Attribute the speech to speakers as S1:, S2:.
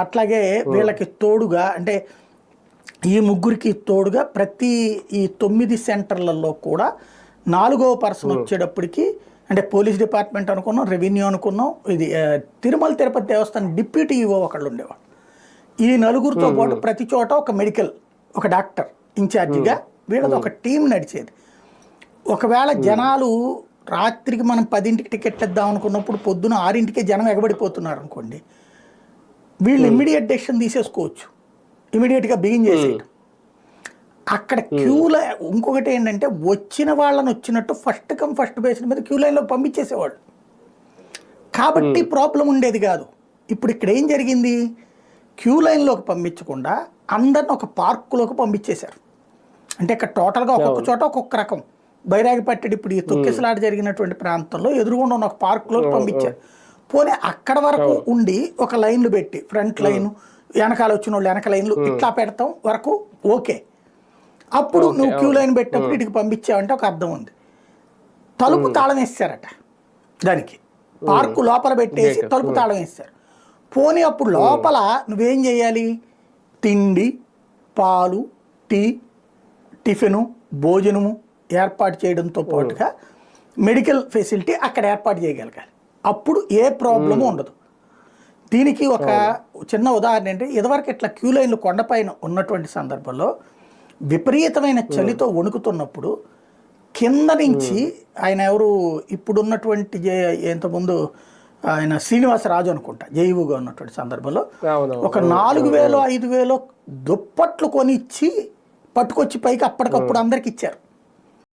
S1: అట్లాగే వీళ్ళకి తోడుగా అంటే ఈ ముగ్గురికి తోడుగా ప్రతి ఈ తొమ్మిది సెంటర్లలో కూడా నాలుగవ పర్సన్ వచ్చేటప్పటికి అంటే పోలీస్ డిపార్ట్మెంట్ అనుకున్నాం రెవెన్యూ అనుకున్నాం ఇది తిరుమల తిరుపతి దేవస్థానం డిప్యూటీ ఈవో ఒకళ్ళు ఉండేవాళ్ళు. ఈ నలుగురితో పాటు ప్రతి చోట ఒక మెడికల్ ఒక డాక్టర్ ఇన్ఛార్జిగా వీళ్ళది ఒక టీం నడిచేది. ఒకవేళ జనాలు రాత్రికి మనం పదింటికి టికెట్ ఇద్దాం అనుకున్నప్పుడు పొద్దున ఆరింటికే జనం ఎగబడిపోతున్నారు అనుకోండి వీళ్ళు ఇమ్మీడియట్ డెసిషన్ తీసేసుకోవచ్చు. ఇమీడియట్గా బిగిన్ చేసేయటం అక్కడ క్యూలో ఇంకొకటి ఏంటంటే వచ్చిన వాళ్ళని వచ్చినట్టు ఫస్ట్ కమ్ ఫస్ట్ బేసిన మీద క్యూ లైన్లో పంపించేసేవాళ్ళు. కాబట్టి ప్రాబ్లం ఉండేది కాదు. ఇప్పుడు ఇక్కడ ఏం జరిగింది? క్యూ లైన్లోకి పంపించకుండా అందరిని ఒక పార్కులోకి పంపించేశారు. అంటే ఇక్కడ టోటల్గా ఒక్కొక్క చోట ఒక్కొక్క రకం. బైరాగిపట్టడి ఇప్పుడు ఈ తొక్కిసలాట జరిగినటువంటి ప్రాంతంలో ఎదురుగుండా ఉన్న ఒక పార్కులోకి పంపించారు. పోనీ అక్కడ వరకు ఉండి ఒక లైన్లు పెట్టి ఫ్రంట్ లైన్ వెనకాల వచ్చిన వాళ్ళు వెనక లైన్లు ఇట్లా పెడతాం వరకు ఓకే. అప్పుడు నువ్వు క్యూ లైన్ పెట్టినప్పుడు ఇటుకి పంపించావంటే ఒక అర్థం ఉంది. తలుపు తాళం వేస్తారట దానికి. పార్కు లోపల పెట్టేసి తలుపు తాళం వేస్తారు. పోనీ అప్పుడు లోపల నువ్వేం చేయాలి? తిండి పాలు టీ టిఫిను భోజనము ఏర్పాటు చేయడంతో పాటుగా మెడికల్ ఫెసిలిటీ అక్కడ ఏర్పాటు చేయగలగాలి. అప్పుడు ఏ ప్రాబ్లము ఉండదు. దీనికి ఒక చిన్న ఉదాహరణ ఏంటంటే ఇదివరకు ఇట్లా క్యూ లైన్లు కొండపైన ఉన్నటువంటి సందర్భంలో విపరీతమైన చలితో వణుకుతున్నప్పుడు కింద నుంచి ఆయన ఎవరు? ఇప్పుడున్నటువంటి ఇంతకుముందు ఆయన శ్రీనివాసరాజు అనుకుంటా జైవుగా ఉన్నటువంటి సందర్భంలో. ఒక నాలుగు వేలు ఐదు వేలు దుప్పట్లు కొనిచ్చి పట్టుకొచ్చి పైకి అప్పటికప్పుడు అందరికి ఇచ్చారు.